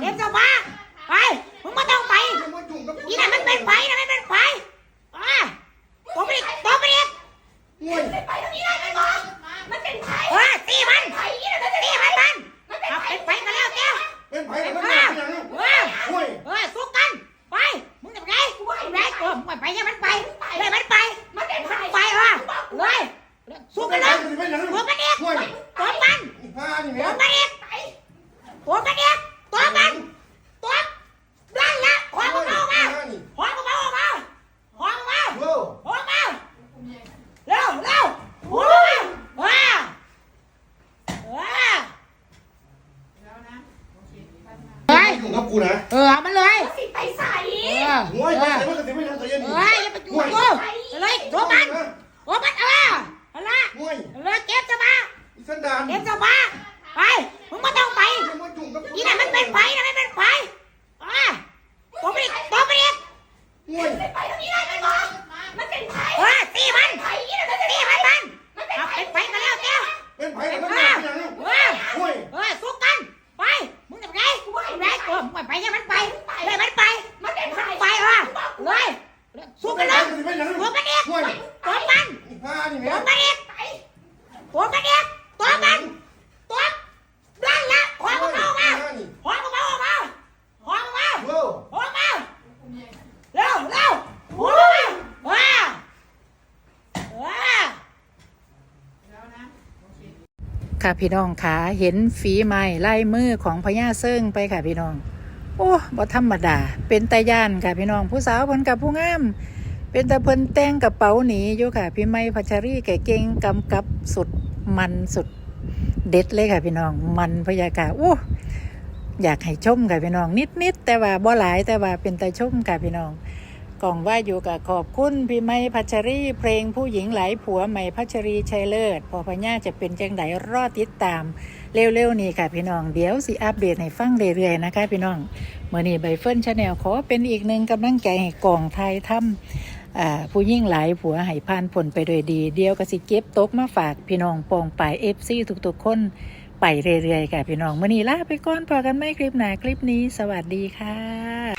เดี๋ยวจะมาไปมึงไม่ต้องไปนี่แหละไม่ะมันเป็นไฟนะมันเป็นไฟอะตบไปดิตบไปดิงวยไปตรงนี้ได้ไหมหมอมันเป็นไฟเออตีมันตีมันมันเอาเป็นไฟกันแล้วเจ้าเป็นไฟแล้วมันเป็นยังเฮ้ยสู้กันไปมึงจะไปไหนไปไหนตัวมึงไปยังมันไปเลยมันไปมันเป็นไฟไปเออเลยสู้กันเลยสู้กันดิ เฮ้ยยุ่งกับกูนะ เออเอามาเลย สิไปใส่ เออมวยไปแเออมึงไปให้มันไปเลยมันไป มันเป็นไผ่ไปเออเลยสู้กันเลยตัวมันเองตัวมันตัวมันเองตัวมันเองตัวมันตัวนั่นละขอมึงเอามาขอมึงเอามาขอมึงมาโว้ขอมึงมาเร็วเร็วขอมึงมาว้าว้าค่ะพี่น้องขาเห็นฝีไม้ไล่มือของพญาเซิงไปค่ะพี่น้อง โอ้บ่ธรรมดา เป็นตาย่านค่ะพี่น้องผู้สาวเพิ่นกับผู้งาม เป็นตาเพิ่นแต่งกระเป๋าหนีอยู่ค่ะ พี่ไม้พัชรีแก่เก่งกำกับสุดมันสุดเด็ดเลยค่ะพี่น้องมันพยากาโอ้อยากให้ชมค่ะพี่น้องนิดๆแต่ว่าบ่หลายแต่ว่าเป็นตาชมค่ะพี่น้องกล่องว่าอยู่กับขอบคุณพี่ไม้พัชรีเพลงผู้หญิงหลายผัวใหม่พัชรีชัยเลิศพอพญาจะเป็นจังไดรอดติดตาม เร็วๆนี้ค่ะพี่น้องเดี๋ยวสิอัปเดตให้ฟังเรื่อยๆนะคะ พี่น้องเมื่อนี้ใบเฟิร์นชาแนลขอเป็นอีกหนึ่งกำลังใจให้กองไทยทำผู้ยิ่งหลายผัวให้ผ่านผลไปโดยดี เดียวก็สิเก็บตกมาฝากพี่น้องปองไปเอฟซีทุกๆคนไปเรื่อยๆค่ะพี่น้องเมื่อนี้ลาไปก่อนพอกันไหมคลิปหน้าคลิปนี้ สวัสดีค่ะ